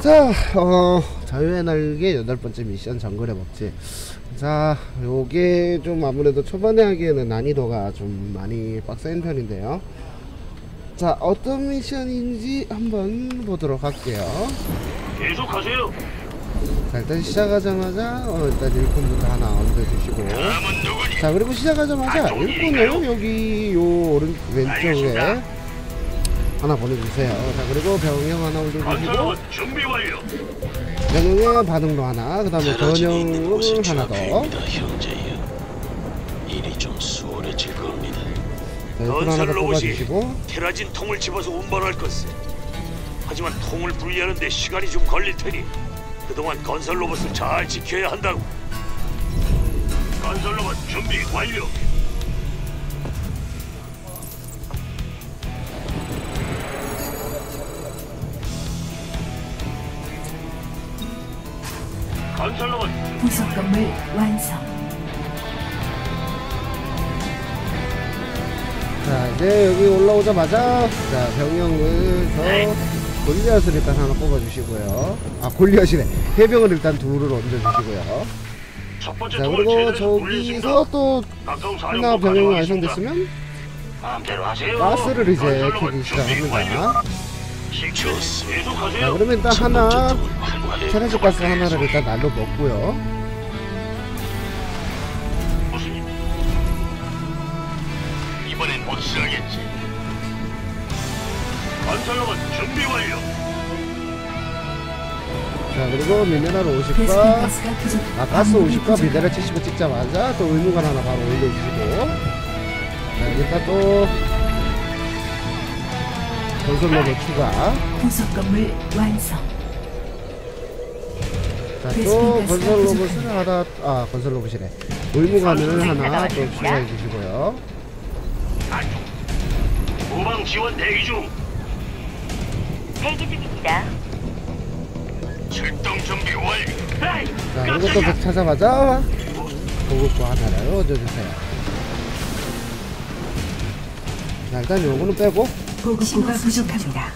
자, 어, 자유의 날개 여덟 번째 미션 정글의 법칙. 자, 요게 좀 아무래도 초반에 하기에는 난이도가 좀 많이 빡센 편인데요. 자, 어떤 미션인지 한번 보도록 할게요. 계속하세요. 자, 일단 시작하자마자, 어, 일단 일꾼부터 하나 얹어주시고. 자, 그리고 시작하자마자 일꾼을 여기 요 오른 왼쪽에. 하나 보내주세요. 자, 그리고 병영 하나 올려주시고. 준비 완료. 변형의 반응도 하나, 그 다음에 있는 주 하나 앞 더. 입니다 형제여. 일이 좀 수월해질 겁니다. 네, 하나 더 건설 로봇이 뽑아주시고. 테라진 통을 집어서 운반할 것을. 하지만 통을 분리하는데 시간이 좀 걸릴 테니 그동안 건설 로봇을 잘 지켜야 한다고. 건설 로봇 준비 완료. 건설 로봇 부속 건물 완성. 자, 이제 여기 올라오자마자, 자, 병영을 더, 골리앗을 일단 하나 뽑아주시고요. 아, 골리앗이네. 해병을 일단 둘을 얹어주시고요. 첫 번째 자, 그리고. 저기서 또 하나 병영이. 완성됐으면 마음대로 하세요. 가스를 이제 준비 시작합니다. 좋습니다. 자, 그러면 일단 첫 하나, 테라스 가스 하나를 일단 날로 먹고요. 무슨 일? 이번엔 확실하겠지. 건설로봇 준비 완료. 자, 그리고 미네랄 베스킨 50과, 가스가 부족. 아, 가스 광물이 50과 미네랄 부족합니다. 70을 찍자마자 또 의무관 하나 바로 올려주시고. 자, 일단 또, 건설 로봇 추가. 부속 건물 완성. 자, 또 건설 로봇을 하나, 아, 건설 로봇이래. 의무관을 하나 또 추가해 주시고요. 후방 지원 대기 중. 대기 중입니다. 출동 준비. 헤이, 자, 깜짝이야. 백 찾아마자 보급고 하나를 얹어주세요. 자, 일단 요거는 빼고. 보급고가 부족합니다.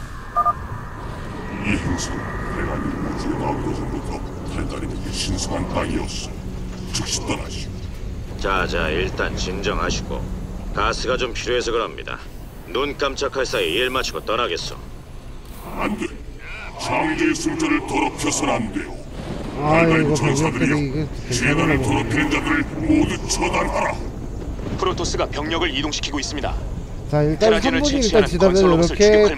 이 행성 내가 이 우주에 나오기 전부터 달달이에게 신성한 땅이었어. 즉시 떠나시오. 자자 일단 진정하시고 가스가 좀 필요해서 그럽니다. 눈 깜짝할 사이 일 마치고 떠나겠소. 안 돼. 창조의 승자를 더럽혀서는 안 돼요. 아, 이거 달달 전사들이여, 재단을. 더럽히는 자들을 모두 처단하라. 프로토스가 병력을 이동시키고 있습니다. 자, 일단 테라진을 3분이 일단 채취하는 지나면 건설 로봇을 이렇게.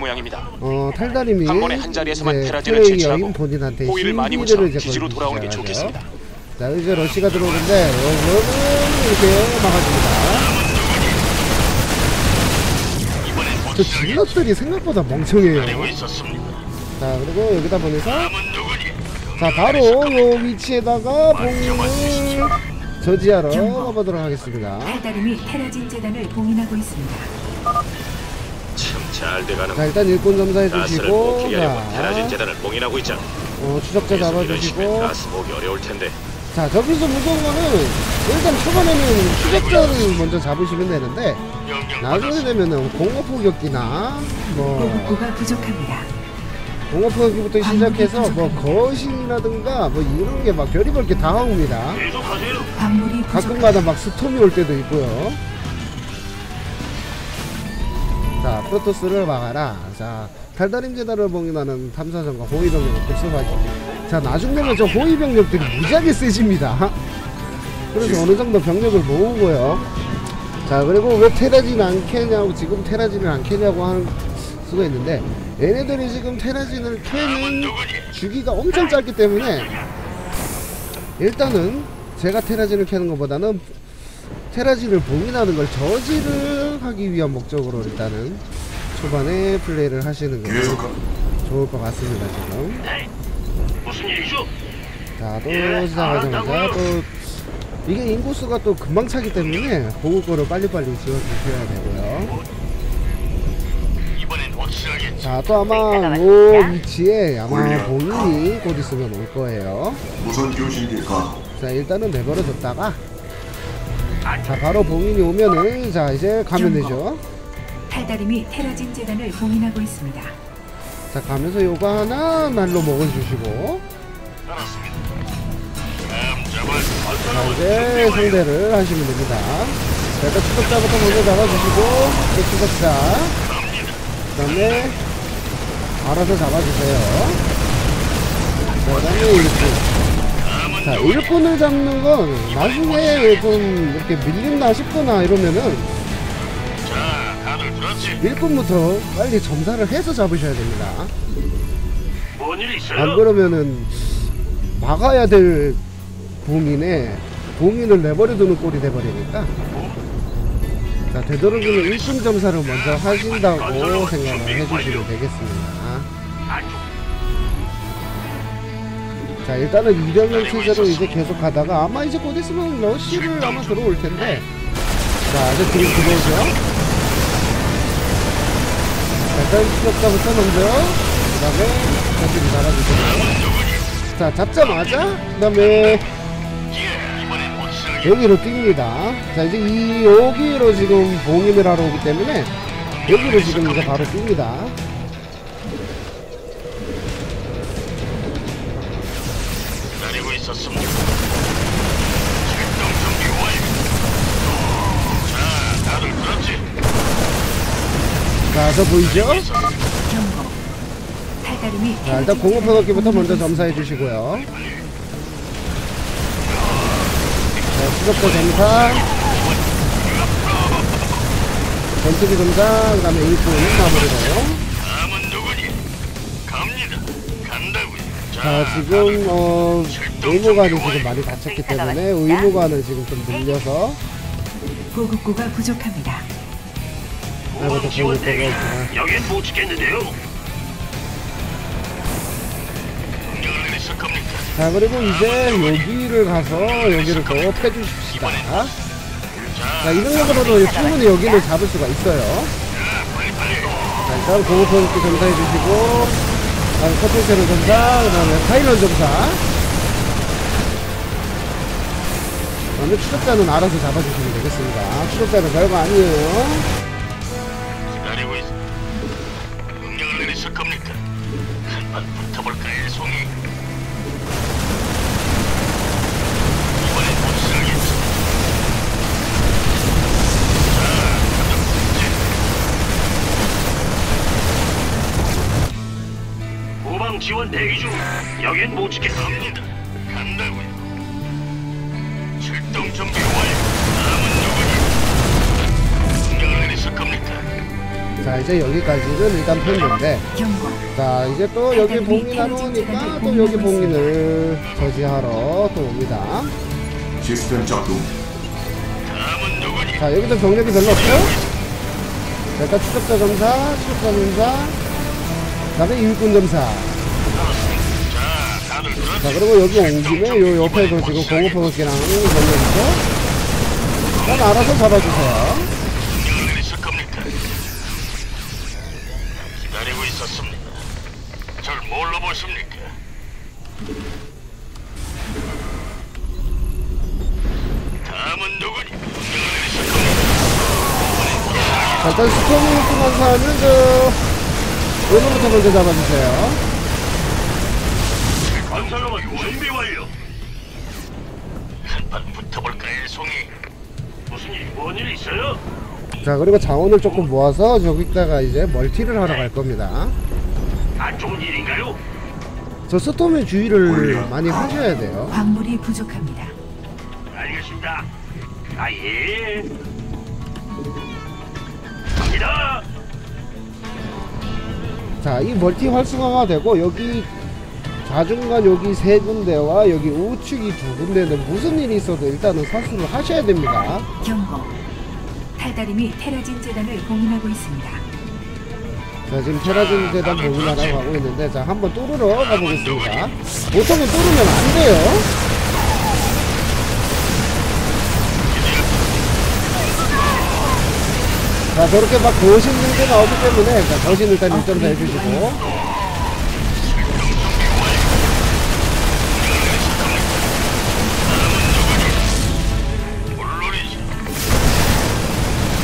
어, 탈다림이 한 번에 한 자리에서만 테라진을 플레이어인 채취하고 본인한테 호위를 많이 신기를 붙여 이제 기지로 걸기 돌아오는 게 시작하죠. 좋겠습니다. 자, 이제 러시가 들어오는데 이거는 이렇게 막아줍니다. 저 질럿들이 생각보다 멍청해요. 자, 그리고 여기다 보내서? 자, 바로 요 위치에다가 봉을 저지하러 가보도록 하겠습니다. 달다림이 테라진 재단을 봉인하고 있습니다. 참잘 돼가는 자, 일단 일꾼 점사해 가스를 주시고, 모으기 하려고 테라진 자, 재단을 봉인하고 있잖아. 어, 추적자 계속 이런 식이면 잡아주시고, 가스 모으기 어려울 텐데. 자, 저기서 무서운 거는 일단 초반에는 추적자를 먼저 잡으시면 되는데, 나중에. 되면은 공업 포격기나, 뭐, 보급고가 부족합니다. 공업 포격기부터 시작해서 뭐 거신이라든가 뭐 이런 게 막 별의별 게다 옵니다. 계속하세요. 광물이 부족. 가끔가다 막 스톰이 올 때도 있고요. 프로토스를 막아라. 자, 달달임 제다를 봉인하는 탐사정과 호위병력을 급습하기. 자, 나중 되면 저 호위병력들이 무지하게 세집니다. 그래서 어느 정도 병력을 모으고요. 자, 그리고 왜 테라진 안 캐냐고, 지금 테라진을 안 캐냐고 하는 수가 있는데, 얘네들이 지금 테라진을 캐는 주기가 엄청 짧기 때문에, 일단은 제가 테라진을 캐는 것보다는 테라진을 봉인하는 걸 저지를 하기 위한 목적으로 일단은 초반에 플레이를 하시는 게 좋을 것 같습니다 지금. 헤이, 무슨 일이죠? 자또 시작하자마자 또 이게 인구수가 또 금방 차기 때문에 보급고를 빨리빨리 지어주셔야 되고요. 이번엔 확실하겠지. 자또 아마 요 위치에 아마 봉인이 곧 있으면 올 거예요. 무슨 교신입니까? 자 일단은 내버려 뒀다가 자. 바로 봉인이 오면은 자 이제 가면 되죠 탈다림이 테라진 재단을 봉인하고 있습니다. 자 가면서 요거 하나 날로 먹어주시고 자 이제. 상대를 하시면 됩니다 자 일단 추적자부터 먼저 잡아주시고 또 추적자 그 다음에 알아서 잡아주세요 자그 다음에 일꾼 자 일꾼을 잡는 건 나중에 좀 이렇게 밀린다 싶거나 이러면은? 일꾼부터 빨리 점사를 해서 잡으셔야 됩니다. 뭔일 있어요? 안 그러면은 막아야 될 봉인에 봉인을 내버려두는 꼴이 돼버리니까. 자 되도록이면 일꾼 점사를 먼저 하신다고 생각을 해주시면 되겠습니다. 안쪽 자 일단은 이병렬 체제로 이제 계속 가다가 아마 이제 곧 있으면 러쉬를 아마 들어올 텐데. 자 이제 지금 들어오죠. 자, 일단 추적자부터 먼저 그 다음에 저쪽이 달아주세요 자 잡자마자 그 다음에 여기로 뜁니다. 자 이제 이 여기로 지금 봉인을 하러 오기 때문에 여기로 지금 이제 바로 뜁니다. 있었습니다. 자저 보이죠? 경고. 자 일단 공업화각기부터 먼저 점사해 주시고요 자 수족자 점사 전투기 점사 그 다음에 일꾼 마무리로 다음은 누구니? 갑니다. 간다고요. 자 지금 어 의무관이 지금 많이 다쳤기 때문에 의무관을 지금 좀 늘려서 보급고가 부족합니다. 또 지원 대기. 여긴 못 겁니까? 자 그리고 이제 여기를 가서 여기를 더 패주십시다. 자 이 능력으로도 충분히 여기를 잡을 수가 있어요. 자 일단 공업포인트 점사해 주시고 다음 커튼체는 점사 그 다음에 파일런 점사. 그 다음에 추적자는 알아서 잡아주시면 되겠습니다. 추적자는 별거 아니에요 자 이제 여기까지는 일단 폈는데 경고. 자 이제 또 여기 봉인하러 오니까 또 여기 봉인을 저지하러 또 옵니다 시스템 작동? 자 여기도 병력이 별로 없죠? 자 일단 추적자 점사 추적자 점사 그 다음에 일꾼 점사 자, 그리고 여기 온 김에 요 옆에도 지금 공업포격기랑 병력 있죠? 그럼 알아서 잡아주세요 보십니까? 다음은 누구니? 명령을 내리실 겁니까? 자 일단 스톰 일꾼 원사는 저 오늘부터 먼저 잡아주세요 건설로만 준비 완료. 한판 붙어볼까요, 송이? 무슨 일, 뭔일 있어요? 자 그리고 자원을 조금 모아서 저기다가 이제 멀티를 하러 갈 겁니다 안 좋은 일인가요? 저 스톰의 주의를 많이 하셔야 돼요 광물이 부족합니다. 알겠습니다. 아 예. 갑니다. 자, 이 멀티 활성화가 되고 여기 좌중간 여기 세 군데와 여기 우측이 두 군데는 무슨 일이 있어도 일단은 사수를 하셔야 됩니다. 경고. 탈다림이 테라진 재단을 봉인하고 있습니다. 자, 지금 테라진 재단 봉인하라고 하고 있는데 자, 한번 뚫으러 가보겠습니다. 보통은 뚫으면 안 돼요. 자, 저렇게 막 거신 문제 나오기 때문에 자, 거신 일단 1점 더 해주시고.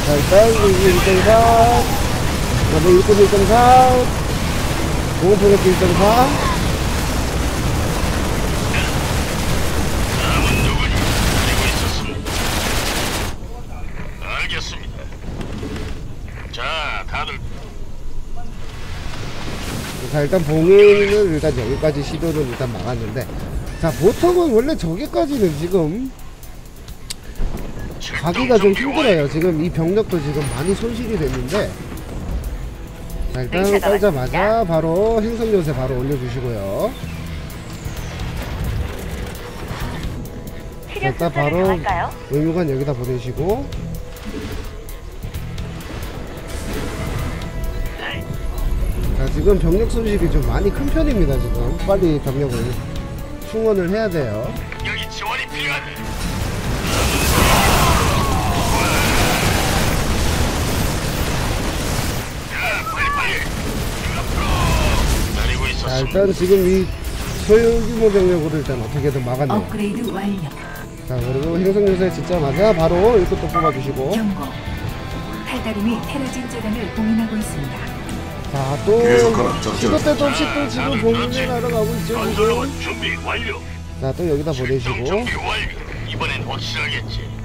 자, 일단 여기 1.4 1.1.4 보호포격 1.4 다음은 누구니? 알고 있었습니다. 알겠습니다. 자, 다들 자 일단 봉인을 일단 여기까지 시도를 일단 막았는데 자 보통은 원래 저기까지는 지금 가기가 좀 힘들어요 지금 이 병력도 지금 많이 손실이 됐는데 자 일단 깔자마자. 바로 행성 요새 바로 올려주시고요 치료 일단 바로? 의무관 여기다 보내시고 자 지금 병력 손실이 좀 많이 큰 편입니다 지금 빨리 병력을 충원을 해야 돼요 여기 지원이 필요하네. 자 있었습니다. 일단 지금 이 소규모 병력으로 일단 어떻게든 막았네요 업그레이드 완료. 자 그리고 행성 요새 짓자마자 바로 이것도 뽑아주시고 경고. 탈다림이 테라진 재단을 봉인하고 있습니다. 자또 계속하라, 작전. 시도 때도 없이 또 지금 봉인을 하러 가고 있죠 지금 준비 완료. 자 또 여기다 보내시고. 이번엔 확실하겠지.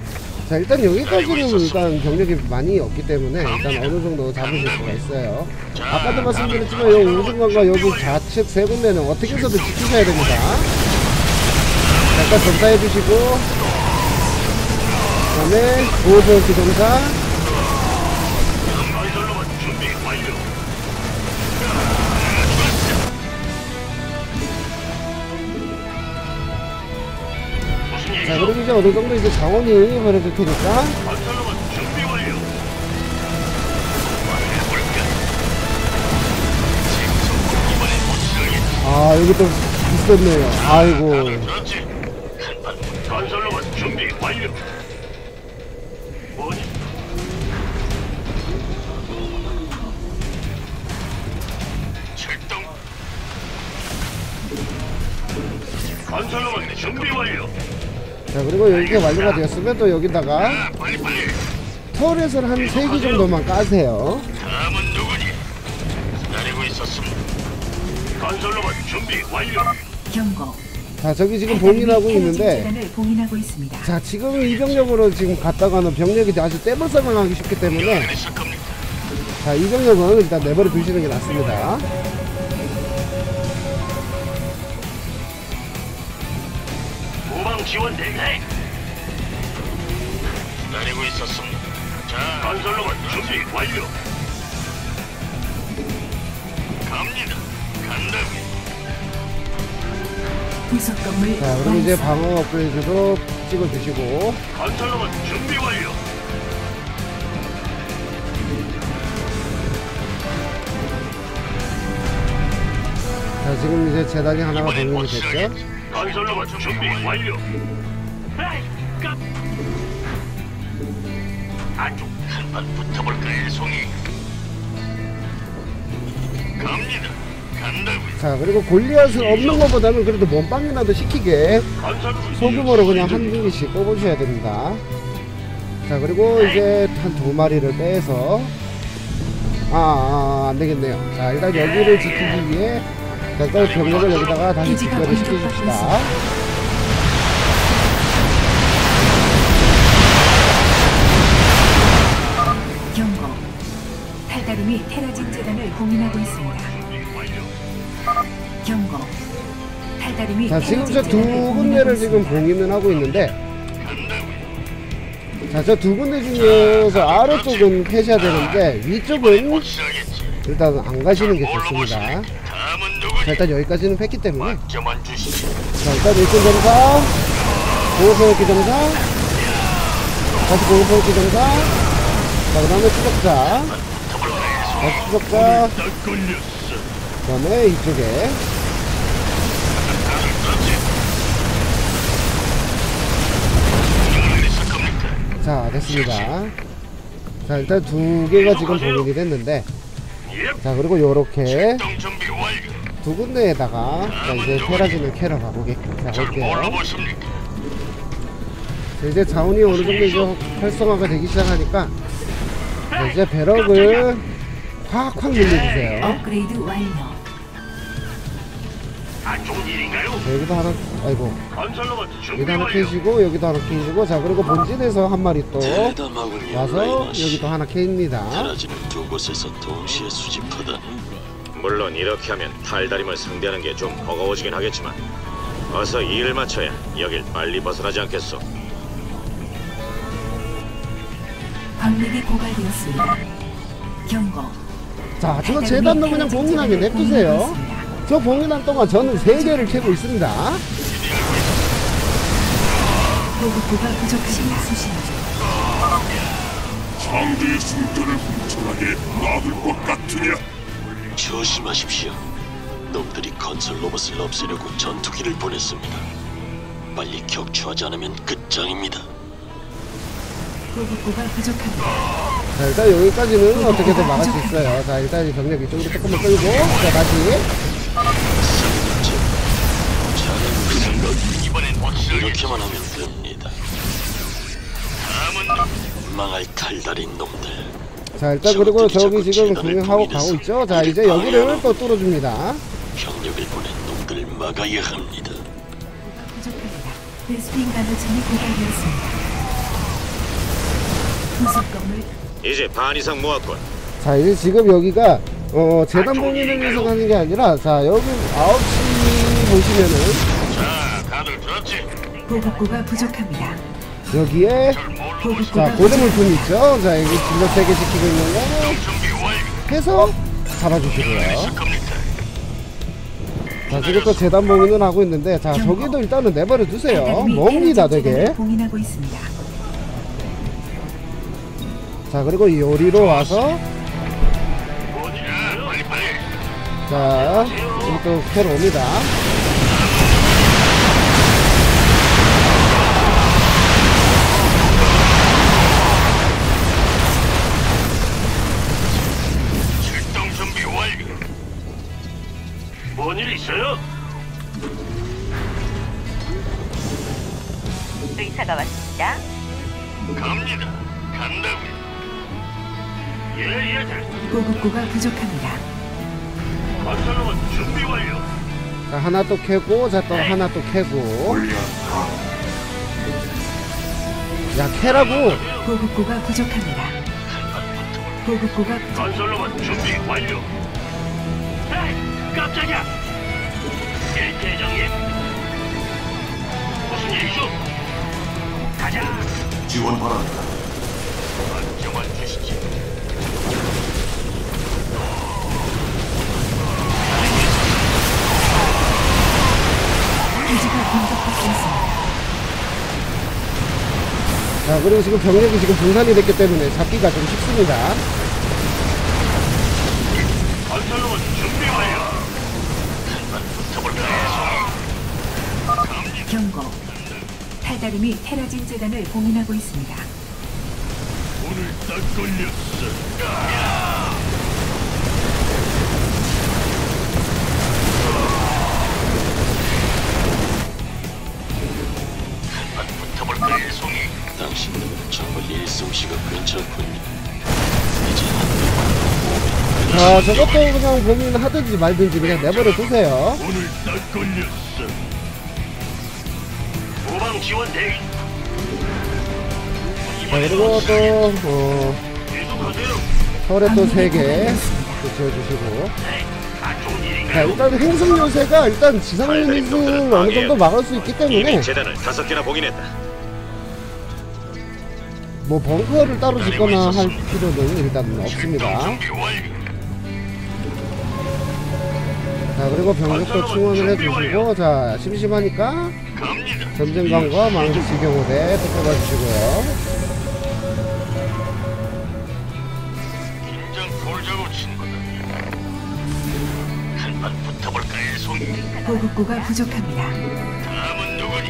자 일단 여기까지는 일단 병력이 많이 없기 때문에 일단 어느 정도 잡으실 수가 있어요. 아까도 말씀드렸지만 여기 우중간과 여기 좌측 세 군데는 어떻게 해서든 지키셔야 됩니다. 자, 일단 점사해 주시고 그 다음에 보호소 기동사 자? 그리고 이제 어느 정도 이제 자원이 버려질 테니까. 아 여기 또 있었네요 아이고 그렇지. 건설로봇 준비 완료. 자 그리고 여기가 완료가 되었으면 또 여기다가. 터렛을 한 3개 정도만 까세요 다음은 누구니? 기다리고 있었습니다. 건설로봇 준비 완료. 경고. 자 저기 지금 봉인하고 있는데 봉인하고 있습니다. 자 지금 이 병력으로 지금 갔다가는 병력이 아주 떼벌싸만 하기 쉽기 때문에. 자 이 병력은 일단 내버려 두시는 게 낫습니다 지원 대기. 기다리고 있었습니다. 자, 건설로봇 준비 완료. 갑니다. 간다고요. 부속 건물 자 그럼 이제 완성. 방어 업그레이드도 찍어주시고 건설로봇 준비 완료. 자 지금 이제 재단이 하나가 이번엔 봉인이 됐죠 확실하겠지. 건설로봇 준비 완료. 아주 한판 붙어볼까, 송이. 갑니다. 간다고요. 자 그리고 골리앗은 없는 것보다는 그래도 몸빵이라도 시키게 건설로봇 소규모로 그냥 한 개씩 뽑으셔야 됩니다 자 그리고 이제 한 두 마리를 빼서 아, 아, 안되겠네요 자 일단 여기를 지키기 위해 자, 일단 병력을 여기다가 다시 집결을 시켜줍시다. 경고. 탈다림이 테라진 재단을 봉인하고 있습니다. 경고. 탈다림이 자 지금 저 두 군데를 지금. 봉인을 하고 있는데 자 저 두 군데 중에서 아래쪽은 패셔야 되는데 위쪽은. 일단 안 가시는 게 좋습니다? 일단 여기까지는 팼기 때문에. 자 일단 일꾼 점사 보호소기 점사 다시 보호소기 점사 자그 다음에 추적자 다시 추적자. 그 다음에 이쪽에? 자 됐습니다 자 일단 두 개가 지금 봉인이 됐는데 예. 자 그리고 요렇게. 두 군데에다가 자 이제 테라진을 캐러 가보게끔 자절 볼게요 몰라보십니까? 자, 이제 자원이 어느 정도 이제 활성화가 되기 시작하니까 자, 이제 배럭을 확확 늘려주세요 업그레이드 완료. 안 좋은 일인가요? 자, 여기도 하나 아이고 여기도 하나. 캐시고 여기도 하나 캐시고 자 그리고 본진에서 한 마리 또. 와서. 여기도 하나 캐입니다 테라진을 두 곳에서 동시에 수집하다니. 물론 이렇게 하면 탈다림을 상대하는 게 좀 버거워지긴 하겠지만 어서 일을 마쳐야 여길 빨리 벗어나지 않겠소. 광맥이 고갈되었습니다. 경고. 자 저 재단도 그냥 봉인하게 냅두세요. 저 봉인한 동안 저는 세 개를 캐고 있습니다 보급고가 부족합니다. 수신하죠. 상대의 숨결을 훔쳐나게 놔둘 것 같으냐? 조심하십시오. 놈들이 건설 로봇을 없애려고 전투기를 보냈습니다. 빨리 격추하지 않으면 끝장입니다. 보급고가 부족합니다. 자 일단 여기까지는 어떻게든 막을 수 있어요 자 일단 이 병력 이쪽으로 조금만 끌고 자 다시 이번엔 확실하게. 이렇게만 하면 됩니다. 다음은 망할 탈달인 놈들. 자 일단 그리고 저기 지금 공격하고 가고 있죠 자 이제 여기를 또 뚫어줍니다 병력을 보낸 놈들을 막아야 합니다. 부족합니다. 베스핀 고갈되었습니다. 이제 반 이상 모았군. 자 이제 지금 여기가 어 재단 봉인을 위해서 가는 게 아니라 자 여기 9시 보시면은 자, 다들 들었지? 보급고가 부족합니다. 여기에 자 고대 물품 있죠 자 여기 질러 3개 지키고 있는 거. 해서 잡아주시고요? 자 지금 또 재단 봉인을 하고 있는데 자 저기도 일단은 내버려 두세요 멉니다 되게. 자 그리고 이 요리로 와서. 자 여기 또 캐러 옵니다 보급고가 부족합니다. 건설로봇 준비 완료. 자 하나 또 캐고 자 또 하나 또 캐고 야 캐라고 보급고가 부족합니다. 보급고가 부족- 건설로봇 준비 완료. 에이, 깜짝이야. 예, 대장님. 무슨 일이죠? 가자. 지원 바란다. 정말 주시지. 기지가 공격받고 있습니다. 자 그리고 지금 병력이 지금 분산이 됐기 때문에 잡기가 좀 쉽습니다 건설로봇 준비 완료. 붙어볼까요? 경고. 탈다림이 테라진 재단을 봉인하고 있습니다. 오늘 딱 걸렸어. 자 저것도 그냥 고민하든지 말든지 그냥 내버려 두세요 오늘 딱 걸렸어. 후방 지원 대기. 자 그리고 또 어, 계속하세요. 설에 또 광맥이 3개 고갈되었습니다. 또 지어주시고 자? 일단 행성 요새가 일단 지상 유닛을 어느 정도 막을 수 있기 때문에 이미 재단을 다섯 개나 봉인했다. 뭐 벙커를 따로 짓거나 할 필요는 일단 없습니다. 자 그리고 병력도 충원을 해주시고 자 심심하니까. 전쟁관과 망치 경호대 또 뽑아주시고요? 보급고가 부족합니다. 다음은 누구니?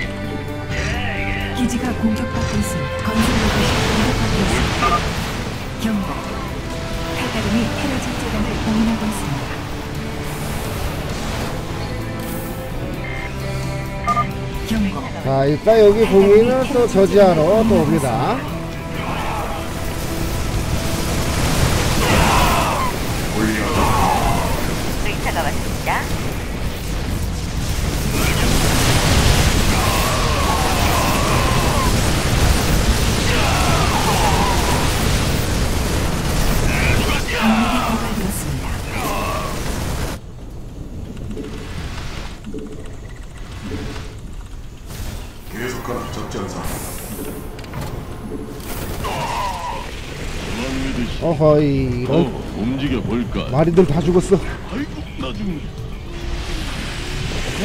기지가 공격받고 있습니다. 건설 로봇이 공격받고 있습니다. 경고. 탈다림이 테라진 재단을 봉인하고 있습니다. 경고. 자 일단 여기 봉인을 또 저지하러 또 옵니다. 허이 어, 움직여 볼까? 마리들 다 죽었어 아이고 나중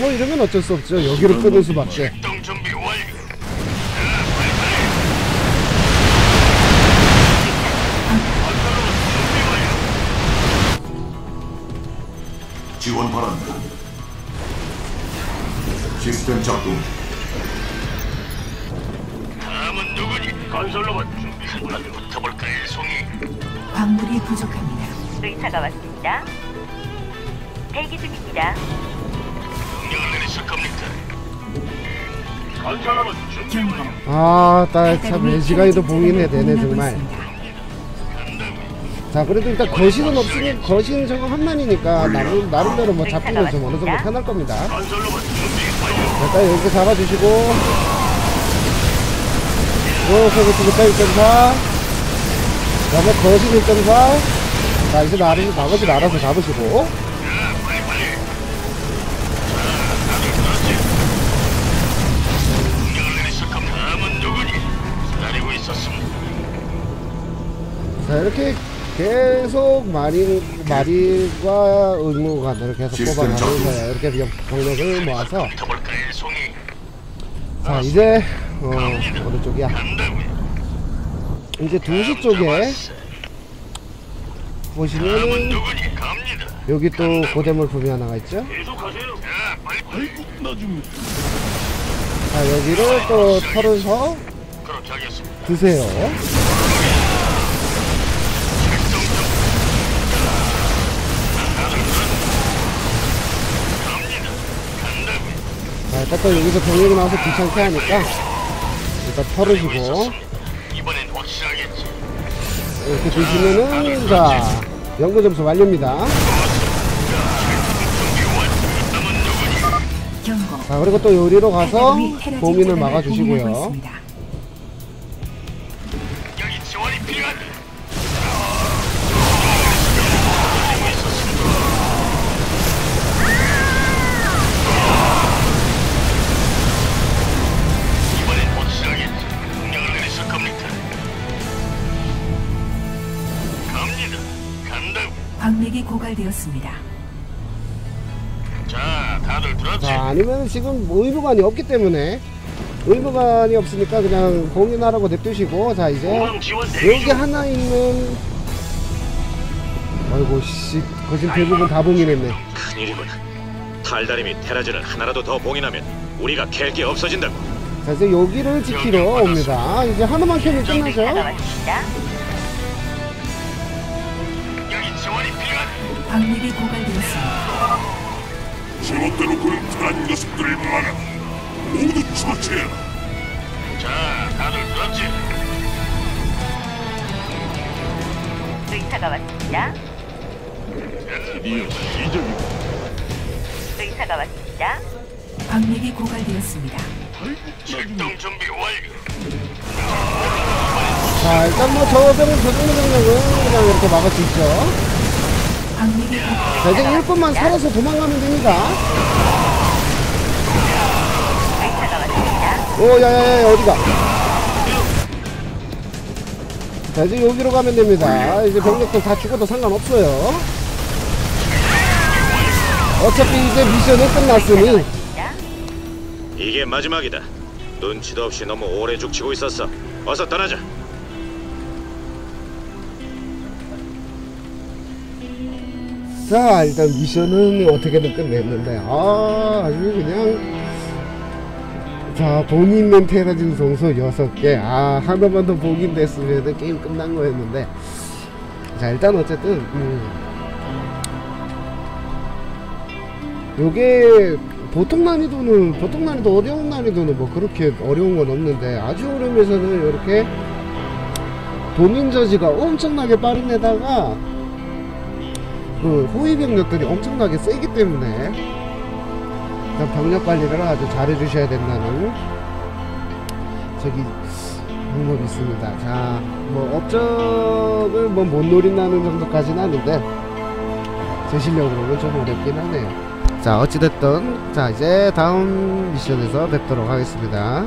뭐 이러면 어쩔 수 없죠 여기로 끊을 수밖에 준비 완료. 지원 바란다. 시스템 작동. 다음은 누구니? 건설 로봇 준비. 한번 붙어볼까, 일송이. 광물이 부족합니다. 의사가 왔습니다. 대기 중입니다. 명령을 내리실 겁니까? 건설로봇 준비 경고. 아딱참 매시간이도 봉인해야 되네 정말 있습니다. 자 그래도 일단 거신은 없으니 거신 저거 한 만이니까 나름, 나름대로 뭐 잡히면 좀 어느 정도 편할 겁니다 건설로봇 준비 완료. 일단 여기 잡아주시고 오 거기 두개짜 1.4 그다음에 거신 1.4자 이제 나름, 나머지 알아서 잡으시고. 자 이렇게 계속 마리, 마리과 의무관을 계속 뽑아가면서 이렇게 병- 병력을 모아서. 자 이제 어 어느 쪽이야. 이제 2시 쪽에 보시면은. 여기 또 고대물 품이 하나가 있죠. 자, 여기를 또 털어서. 드세요 자 일단 또 여기서 병력이 나와서 귀찮게 하니까 일단 털으시고. 이렇게 드시면은 자 연구 점수 완료입니다. 자 그리고 또 요리로 가서 봉인하고 막아주시고요 자, 다들 들었지? 자 아니면 지금 의무관이 없기 때문에 의무관이 없으니까 그냥 봉인하라고 냅두시고 자 이제 공항 지원 대기 여기 중. 하나 있는 아이고 씨 거진 대부분 다 봉인했네 큰일이군. 탈다림이 테라진을 하나라도 더 봉인하면 우리가 캘게 없어진다고. 자 이제 여기를 지키러 옵니다 이제 하나만 캐면 끝나죠 왔습니다. 여기 지원이 필요하다. 광맥이 고갈되었습니다. 제멋대로 그런 단 녀석들을 막아. 모두 처치해라. 자, 다들 들었지? 의사가 왔습니다. 드디어 시작이고 의사가 왔습니다. 광맥이 고갈되었습니다. 출동 준비 완료. 자 일단 뭐저 병은 저 정도 병력은 그냥 이렇게 막을 수 있죠. 자 이제 일분만 살아서 도망가면 됩니다. 오 야야야 어디가 자 이제 여기로 가면 됩니다 이제 병력들 다 죽어도 상관없어요 어차피 이제 미션은 끝났으니. 이게 마지막이다. 눈치도 없이 너무 오래 죽치고 있었어. 어서 떠나자. 자 일단 미션은 어떻게든 끝냈는데 아 아주 그냥. 자돈 있는 테라진 성소 6개. 아 하나만 더 복인됐으면 게임 끝난 거였는데. 자 일단 어쨌든 음, 요게 보통 난이도는 보통 난이도 어려운 난이도는 뭐 그렇게 어려운 건 없는데 아주 어려움에서는 이렇게 도민 저지가 엄청나게 빠른 데다가 그 호위 병력들이 엄청나게 세기 때문에 일단 병력 관리를 아주 잘 해 주셔야 된다는 저기 방법이 있습니다. 자, 뭐 업적을 뭐 못 노린다는 정도까지는 아닌데 제 실력으로는 좀 어렵긴 하네요. 자, 어찌됐든 자 이제 다음 미션에서 뵙도록 하겠습니다.